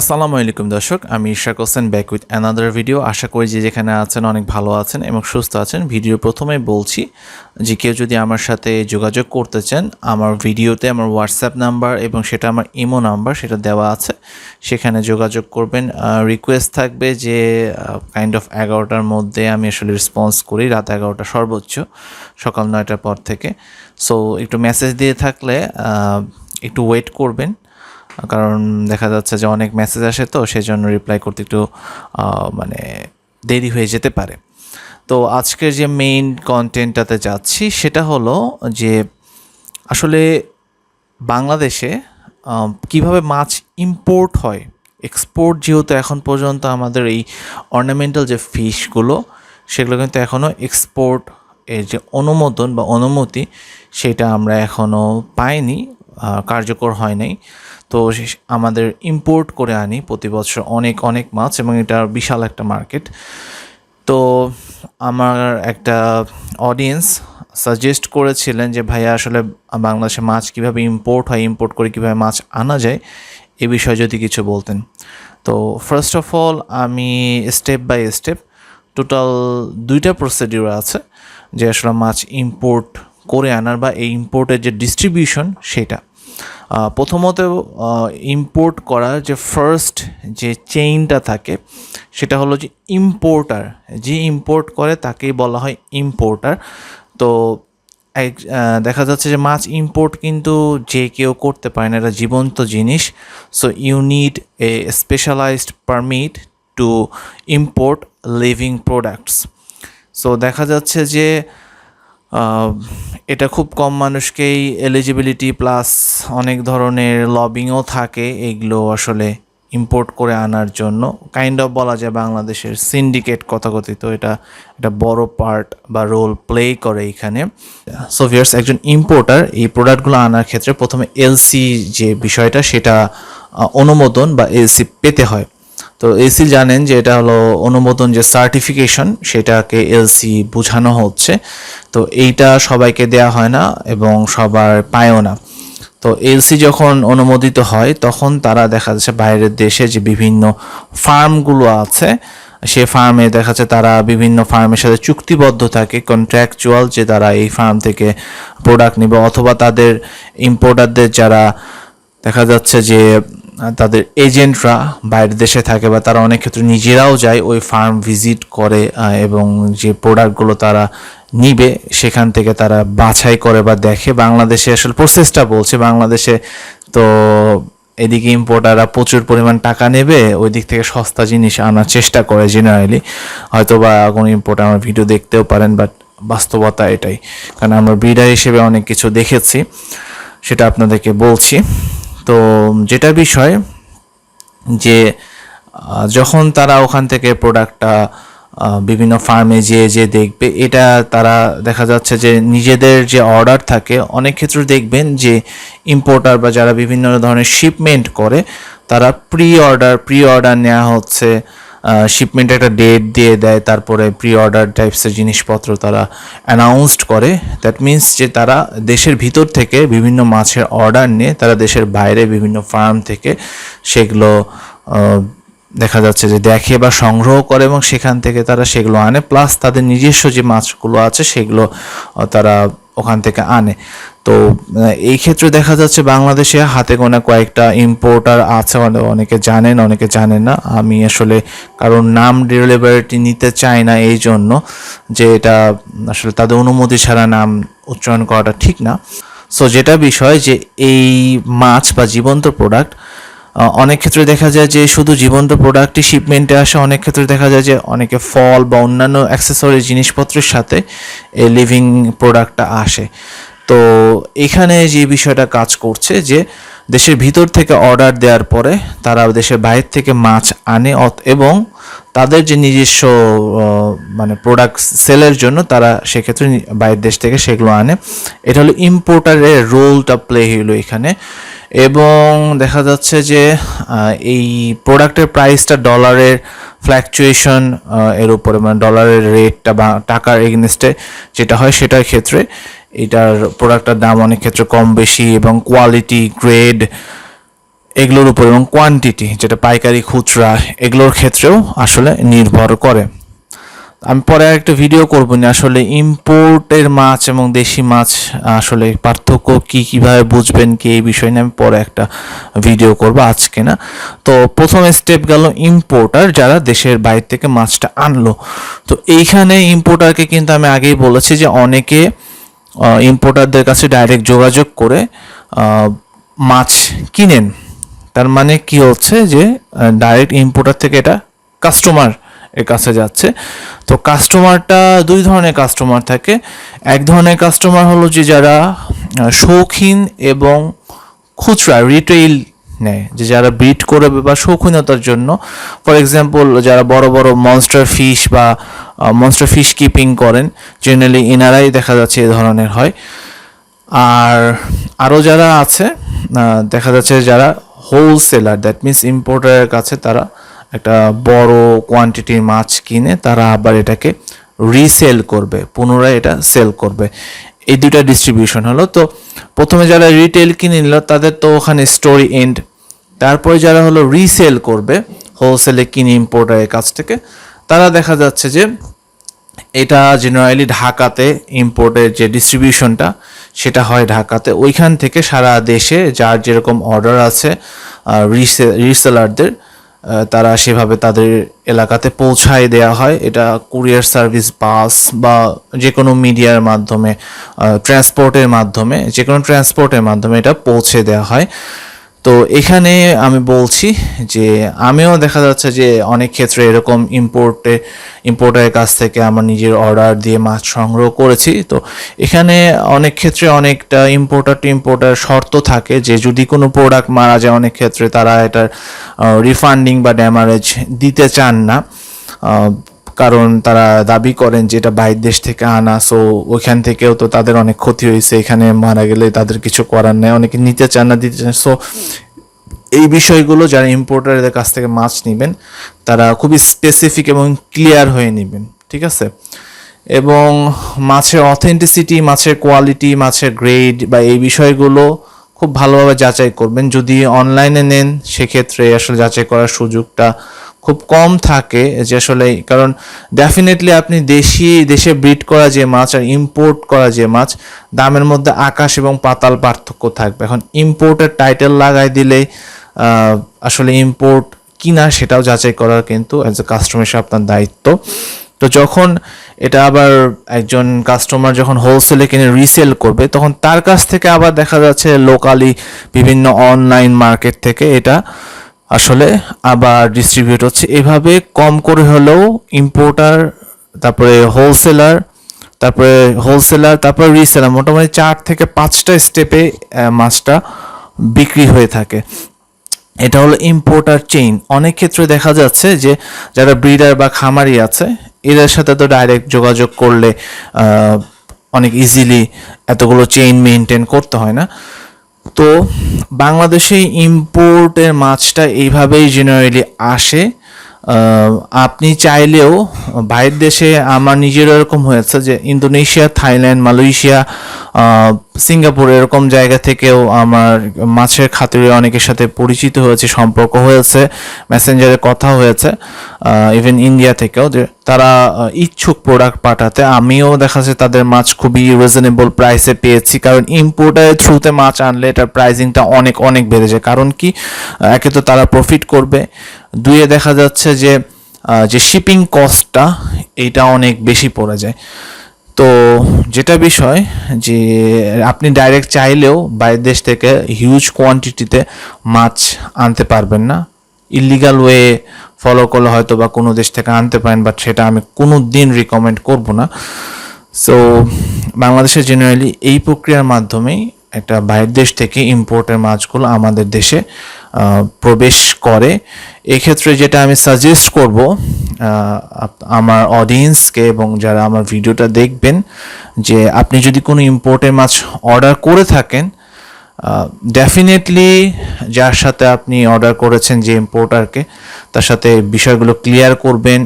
আসসালামু আলাইকুম দর্শক, আমি Ishak Hossain back with another video আশা করি যে যেখানে আছেন অনেক ভালো আছেন এবং সুস্থ আছেন। ভিডিও প্রথমেই বলছি যে কেউ যদি আমার সাথে যোগাযোগ করতে চান, আমার ভিডিওতে আমার হোয়াটসঅ্যাপ নাম্বার এবং সেটা আমার ইমো নাম্বার সেটা দেওয়া আছে। সেখানে যোগাযোগ করবেন। রিকোয়েস্ট থাকবে যে কাইন্ড অফ এগারোটার মধ্যে আমি আসলে রেসপন্স করি, রাত এগারোটা সর্বোচ্চ, সকাল নয়টার পর থেকে। সো একটু মেসেজ দিয়ে থাকলে একটু ওয়েট করবেন। কারণ দেখা যাচ্ছে যে অনেক মেসেজ আসে তো সেই জন্য রিপ্লাই করতে একটু মানে দেরি হয়ে যেতে পারে। তো আজকের যে মেইন কন্টেন্টটাতে যাচ্ছি, সেটা হলো যে আসলে বাংলাদেশে কীভাবে মাছ ইম্পোর্ট হয় এক্সপোর্ট যেহেতু এখন পর্যন্ত আমাদের এই অর্নামেন্টাল যে ফিশগুলো সেগুলো কিন্তু এখনও এক্সপোর্ট এর যে অনুমোদন বা অনুমতি, সেটা আমরা এখনও পাইনি কার্যকর হয় নাই। তো আমাদের ইম্পোর্ট করে আনি প্রতি বছর অনেক অনেক মাছ এবং এটা বিশাল একটা মার্কেট তো আমার একটা অডিয়েন্স সাজেস্ট করেছিলেন যে, ভাইয়া, আসলে বাংলাদেশে মাছ কীভাবে ইম্পোর্ট হয় ইম্পোর্ট করে কীভাবে মাছ আনা যায়, এ বিষয়ে যদি কিছু বলতেন। তো ফার্স্ট অফ অল আমি স্টেপ বাই স্টেপ টোটাল দুইটা প্রসিডিউর আছে যে, আসলে মাছ ইম্পোর্ট করে আনার বা এই ইম্পোর্টের যে ডিস্ট্রিবিউশন সেটা। প্রথমত ইম্পোর্ট করার যে ফার্স্ট যে চেইনটা থাকে, সেটা হলো যে ইম্পোর্টার যে ইম্পোর্ট করে, তাকেই বলা হয় ইম্পোর্টার তো এক দেখা যাচ্ছে যে মাছ ইম্পোর্ট কিন্তু যে কেউ করতে পারে না, এটা জীবন্ত জিনিস। So you need a specialized permit to import living products so দেখা যাচ্ছে যে এটা খুব কম মানুষকেই এলিজিবিলিটি প্লাস অনেক ধরনের লবিংও থাকে এগুলো আসলে ইম্পোর্ট করে আনার জন্য। কাইন্ড অফ বলা যায় বাংলাদেশের সিন্ডিকেট কথাকথিত, এটা একটা বড় পার্ট বা রোল প্লে করে এখানে। সো ভিয়ার্স একজন ইম্পোর্টার এই প্রোডাক্টগুলো আনার ক্ষেত্রে প্রথমে এলসি যে বিষয়টা, সেটা অনুমোদন বা এলসি পেতে হয়। তো এসি জানেন যে এটা হলো অনুমোদন যে সার্টিফিকেশন সেটাকে এলসি বোঝানো হচ্ছে। তো এইটা সবাইকে দেয়া হয় না এবং সবার পায়ও না। তো এলসি যখন অনুমোদিত হয়, তখন তারা দেখা যাচ্ছে বাইরের দেশে যে বিভিন্ন ফার্মগুলো আছে, সে ফার্মে দেখা যাচ্ছে তারা বিভিন্ন ফার্মের সাথে চুক্তিবদ্ধ থাকে কন্ট্রাকচুয়াল যে তারা এই ফার্ম থেকে প্রোডাক্ট নেবে, অথবা তাদের ইম্পোর্টারদের যারা দেখা যাচ্ছে যে তাদের এজেন্টরা বাইরের দেশে থাকে বা তারা অনেক ক্ষেত্রে নিজেরাও যায় ওই ফার্ম ভিজিট করে এবং যে প্রোডাক্টগুলো তারা নিবে, সেখান থেকে তারা বাছাই করে বা দেখে। বাংলাদেশে আসলে প্রসেসটা বলছে, বাংলাদেশে তো এদিকে ইম্পোর্টাররা প্রচুর পরিমাণ টাকা নেবে ওই দিক থেকে সস্তা জিনিস আনার চেষ্টা করে জেনারেলি হয়তো বা কোনো ইম্পোর্টার আমার ভিডিও দেখতেও পারেন বাট বাস্তবতা এটাই। কারণ আমরা ব্রিডার হিসেবে অনেক কিছু দেখেছি, সেটা আপনাদেরকে বলছি। তো যেটা বিষয় যে যখন তারা ওখান থেকে প্রোডাক্টটা বিভিন্ন ফার্মে যেয়ে যে দেখবে, এটা তারা দেখা যাচ্ছে যে নিজেদের যে অর্ডার থাকে, অনেক ক্ষেত্রে দেখবেন যে ইম্পোর্টার বা যারা বিভিন্ন ধরনের শিপমেন্ট করে, তারা প্রি অর্ডার প্রি অর্ডার নেওয়া হচ্ছে শিপমেন্ট একটা ডেট দিয়ে দেয়, তারপরে প্রি অর্ডার টাইপসের জিনিসপত্র তারা অ্যানাউন্সড করে। দ্যাট মিন্স যে তারা দেশের ভিতর থেকে বিভিন্ন মাছের অর্ডার নিয়ে তারা দেশের বাইরে বিভিন্ন ফার্ম থেকে সেগুলো দেখা যাচ্ছে যে দেখে বা সংগ্রহ করে এবং সেখান থেকে তারা সেগুলো আনে প্লাস তাদের নিজস্ব যে মাছগুলো আছে সেগুলো তারা ওখান থেকে আনে। তো এই ক্ষেত্রে দেখা যাচ্ছে বাংলাদেশে হাতে গোনা কয়েকটা ইম্পোর্টার আছে অনে- অনেকে জানেন অনেকে জানেন না। আমি আসলে কারণ নাম ডেলিভারিটি নিতে চাই না এই জন্য যে এটা আসলে তাদের অনুমতি ছাড়া নাম উচ্চারণ করাটা ঠিক না। সো যেটা বিষয় যে এই মাছ বা জীবন্ত প্রোডাক্ট অনেক ক্ষেত্রে দেখা যায় যে শুধু জীবন্ত প্রোডাক্টই শিপমেন্টে আসে, অনেক ক্ষেত্রে দেখা যায় যে অনেকে ফল বা অন্যান্য অ্যাক্সেসরি জিনিসপত্রের সাথে এই লিভিং প্রোডাক্টটা আসে। তো এখানে যে বিষয়টা কাজ করছে যে দেশের ভিতর থেকে অর্ডার দেওয়ার পরে তারা দেশের বাইরে থেকে মাছ আনে এবং তাদের যে নিজস্ব মানে প্রোডাক্ট সেলের জন্য তারা সেক্ষেত্রে বাইরের দেশ থেকে সেগুলো আনে। এটা হলো ইম্পোর্টারের রোলটা প্লে হইল এখানে। এবং দেখা যাচ্ছে যে এই প্রোডাক্টের প্রাইসটা ডলারের ফ্ল্যাকচুয়েশন এর উপরে মানে ডলারের রেটটা বা টাকার এগেনস্টে যেটা হয় সেটার ক্ষেত্রে এটার প্রোডাক্টটার দাম অনেক ক্ষেত্রে কম বেশি এবং কোয়ালিটি গ্রেড এগুলোর উপর এবং কোয়ান্টিটি যেটা পাইকারি খুচরা, এগুলোর ক্ষেত্রেও আসলে নির্ভর করে। আমি পরে একটা ভিডিও করব না আসলে ইম্পোর্টের মাছ এবং দেশি মাছ, আসলে পার্থক্য কি কীভাবে বুঝবেন কি এই বিষয় নিয়ে আমি পরে একটা ভিডিও করব আজকে না। তো প্রথম স্টেপ গেল ইম্পোর্টার যারা দেশের বাইরে থেকে মাছটা আনলো। তো এইখানে ইম্পোর্টারকে কিন্তু আমি আগেই বলেছি যে অনেকে ইম্পোর্টারদের কাছে ডাইরেক্ট যোগাযোগ করে মাছ কিনেন। তার মানে কি হচ্ছে যে ডাইরেক্ট ইম্পোর্টার থেকে এটা কাস্টমার এর কাছে যাচ্ছে। তো কাস্টমারটা দুই ধরনের কাস্টমার থাকে। এক ধরনের কাস্টমার হলো যে যারা শৌখিন এবং খুচরা রিটেইল নেয়। যে যারা ব্রিড করে বা শৌখিনতার জন্য। ফর এক্সাম্পল যারা বড় বড় মনস্টার ফিশ বা মনস্টার ফিশ কিপিং করেন জেনারেলি এনারাই দেখা যাচ্ছে এ ধরনের হয়। আর আরও যারা আছে দেখা যাচ্ছে যারা হোলসেলার দ্যাট মিন্স ইম্পোর্টারের কাছে তারা একটা বড় কোয়ান্টিটির মাছ কিনে তারা আবার এটাকে রিসেল করবে, পুনরায় এটা সেল করবে। এই দুইটা ডিস্ট্রিবিউশন হলো। তো প্রথমে যারা রিটেল কিনে নিল, তাদের তো ওখানে স্টোরি এন্ড তারপরে যারা হলো রিসেল করবে হোলসেলে কিনে ইম্পোর্টারের কাছ থেকে, তারা দেখা যাচ্ছে যে এটা জেনারেলি ঢাকাতে ইম্পোর্টের যে ডিস্ট্রিবিউশনটা সেটা হয় ঢাকাতে। ওইখান থেকে সারা দেশে যার যেরকম অর্ডার আছে রিসেলারদের তারা সেভাবে তাদের এলাকাতে পৌঁছায় দেওয়া হয়। এটা কুরিয়ার সার্ভিস বাস বা যে কোনো মিডিয়ার মাধ্যমে ট্রান্সপোর্টের মাধ্যমে যে কোনো ট্রান্সপোর্টের মাধ্যমে এটা পৌঁছে দেওয়া হয়। তো এখানে আমি বলছি যে আমিও দেখা যাচ্ছে যে অনেক ক্ষেত্রে এরকম ইম্পোর্টে ইম্পোর্টারের কাছ থেকে আমার নিজের অর্ডার দিয়ে মাছ সংগ্রহ করেছি। তো এখানে অনেক ক্ষেত্রে অনেকটা ইম্পোর্টার টু ইম্পোর্টার শর্ত থাকে যে যদি কোনো প্রোডাক্ট মারা যায়, অনেক ক্ষেত্রে তারা এটার রিফান্ডিং বা ড্যামারেজ দিতে চান না। কারণ তারা দাবি করেন যে এটা বাইরের দেশ থেকে আনা সো ওইখান থেকেও তো তাদের অনেক ক্ষতি হয়েছে, এখানে মারা গেলে তাদের কিছু করার নেই, অনেকে নিতে চান না, দিতে চান সো এই বিষয়গুলো যারা ইম্পোর্টারদের কাছ থেকে মাছ নেবেন, তারা খুবই স্পেসিফিক এবং ক্লিয়ার হয়ে নেবেন, ঠিক আছে? এবং মাছের অথেন্টিসিটি মাছের কোয়ালিটি মাছের গ্রেড বা এই বিষয়গুলো খুব ভালোভাবে যাচাই করবেন। যদি অনলাইনে নেন, সেক্ষেত্রে আসলে যাচাই করার সুযোগটা খুব কম থাকে যে আসলে, কারণ ডেফিনেটলি আপনি দেশি, দেশে ব্রিড করা যে মাছ আর ইম্পোর্ট করা যে মাছ, দামের মধ্যে আকাশ এবং পাতাল পার্থক্য থাকবে। এখন ইম্পোর্টের টাইটেল লাগাই দিলে আসলে ইম্পোর্ট কিনা সেটাও যাচাই করার কিন্তু অ্যাজ এ কাস্টমার হিসেবে আপনার দায়িত্ব। তো যখন এটা আবার একজন কাস্টমার যখন হোলসেলে কিনে রিসেল করবে, তখন তার কাছ থেকে আবার দেখা যাচ্ছে লোকালি বিভিন্ন অনলাইন মার্কেট থেকে এটা আসলে আবার ডিস্ট্রিবিউট হচ্ছে। এভাবে কম করে হলেও ইম্পোর্টার তারপরে হোলসেলার তারপরে হোলসেলার তারপরে রিসেলার মোটামুটি চার থেকে পাঁচটা স্টেপে মাছটা বিক্রি হয়ে থাকে। এটা হলো ইম্পোর্টার চেইন অনেক ক্ষেত্রে দেখা যাচ্ছে যে যারা ব্রিডার বা খামারি আছে, এদের সাথে তো ডাইরেক্ট যোগাযোগ করলে অনেক ইজিলি এতগুলো চেইন মেনটেন করতে হয় না। তো বাংলাদেশে ইম্পোর্টের মাছটা এইভাবেই জেনারেলি আসে। আপনি চাইলেও বাইরের দেশে আমার নিজেরও এরকম হয়েছে যে ইন্দোনেশিয়া, থাইল্যান্ড, মালয়েশিয়া সিঙ্গাপুর এরকম জায়গা থেকেও আমার মাছের খাতিরে অনেকের সাথে পরিচিত হয়েছে, সম্পর্ক হয়েছে, মেসেঞ্জারে কথা হয়েছে ইভেন ইন্ডিয়া থেকেও যে তারা ইচ্ছুক প্রোডাক্ট পাঠাতে। আমিও দেখা যাচ্ছে তাদের মাছ খুবই রিজনেবল প্রাইসে পেয়েছি, কারণ ইম্পোর্টারের থ্রুতে মাছ আনলে এটার প্রাইসিংটা অনেক অনেক বেড়ে যায়। কারণ কি একে তো তারা প্রফিট করবে। দুয়ে দেখা যাচ্ছে যে যে শিপিং কস্টটা এইটা অনেক বেশি পড়ে যায়। তো যেটা বিষয় যে আপনি ডাইরেক্ট চাইলেও বাইরের দেশ থেকে হিউজ কোয়ান্টিটিতে মাছ আনতে পারবেন না। ইলিগাল ওয়ে ফলো করলে হয়তো বা কোনো দেশ থেকে আনতে পারেন বাট সেটা আমি কোনো দিন রিকমেন্ড করব না। সো বাংলাদেশে জেনারেলি এই প্রক্রিয়ার মাধ্যমেই একটা বাইরের দেশ থেকে ইম্পোর্টের মাছগুলো আমাদের দেশে প্রবেশ করে। এক্ষেত্রে যেটা আমি সাজেস্ট করব আমার অডিয়েন্সকে এবং যারা আমার ভিডিওটা দেখবেন, যে আপনি যদি কোনো ইম্পোর্টের মাছ অর্ডার করে থাকেন ডেফিনেটলি যার সাথে আপনি অর্ডার করেছেন যে ইম্পোর্টারকে তার সাথে বিষয়গুলো ক্লিয়ার করবেন।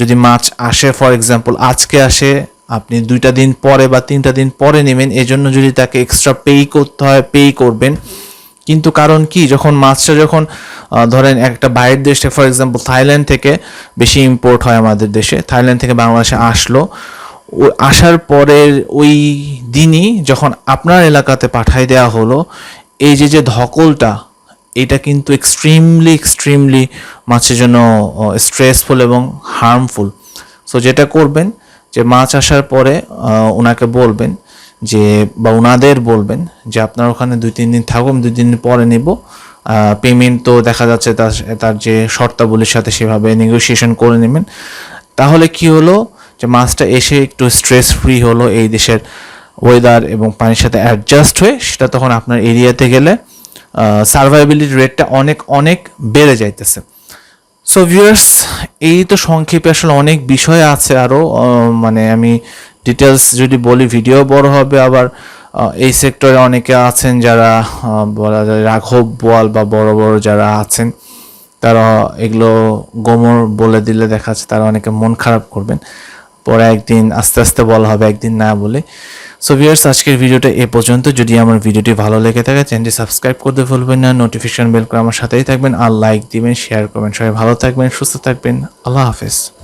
যদি মাছ আসে ফর এক্সাম্পল আজকে আসে, আপনি দুইটা দিন পরে বা তিনটা দিন পরে নেবেন, এজন্য যদি তাকে এক্সট্রা পেই করতে হয় পেই করবেন কিন্তু কারণ কি, যখন মাছটা যখন ধরেন একটা বাইরের দেশে ফর এক্সাম্পল থাইল্যান্ড থেকে বেশি ইম্পোর্ট হয় আমাদের দেশে, থাইল্যান্ড থেকে বাংলাদেশে আসলো, ও আসার পরের ওই দিনই যখন আপনার এলাকাতে পাঠাই দেওয়া হলো, এই যে যে ধকলটা, এটা কিন্তু এক্সট্রিমলি এক্সট্রিমলি মাছের জন্য স্ট্রেসফুল এবং হার্মফুল সো যেটা করবেন, যে মাছ আসার পরে ওনাকে বলবেন যে বা ওনাদের বলবেন যে আপনার ওখানে দুই, তিন দিন থাকুন দুই, তিন দিন পরে নেব। পেমেন্ট তো দেখা যাচ্ছে তার তার যে শর্তাবলীর সাথে সেভাবে নেগোসিয়েশন করে নেবেন। তাহলে কি হলো যে মাছটা এসে একটু স্ট্রেস ফ্রি হলো এই দেশের ওয়েদার এবং পানির সাথে অ্যাডজাস্ট হয়ে সেটা তখন আপনার এরিয়াতে গেলে সার্ভাইবিলিটি রেটটা অনেক অনেক বেড়ে যাইতেছে। সো ভিউয়ার্স এই তো সংক্ষেপে আসলে অনেক বিষয় আছে আরও মানে আমি ডিটেলস যদি বলি ভিডিও বড় হবে। আবার এই সেক্টরে অনেকে আছেন যারা বলা যায় রাঘব বোয়াল বা বড় বড় যারা আছেন, তারা এগুলো গোমর বলে দিলে দেখা যাচ্ছে তারা অনেকে মন খারাপ করবেন। পরে একদিন আস্তে আস্তে বলা হবে, একদিন না বলে। সো ভিউয়ার্স আজকের ভিডিওটা এ পর্যন্ত। যদি আমার ভিডিওটি ভালো লেগে থাকে চ্যানেলটি সাবস্ক্রাইব করতে ভুলবেন না। নোটিফিকেশন বেল করে আমার সাথেই থাকবেন। আর লাইক দিবেন শেয়ার করবেন। সবাই ভালো থাকবেন, সুস্থ থাকবেন। আল্লাহ হাফেজ।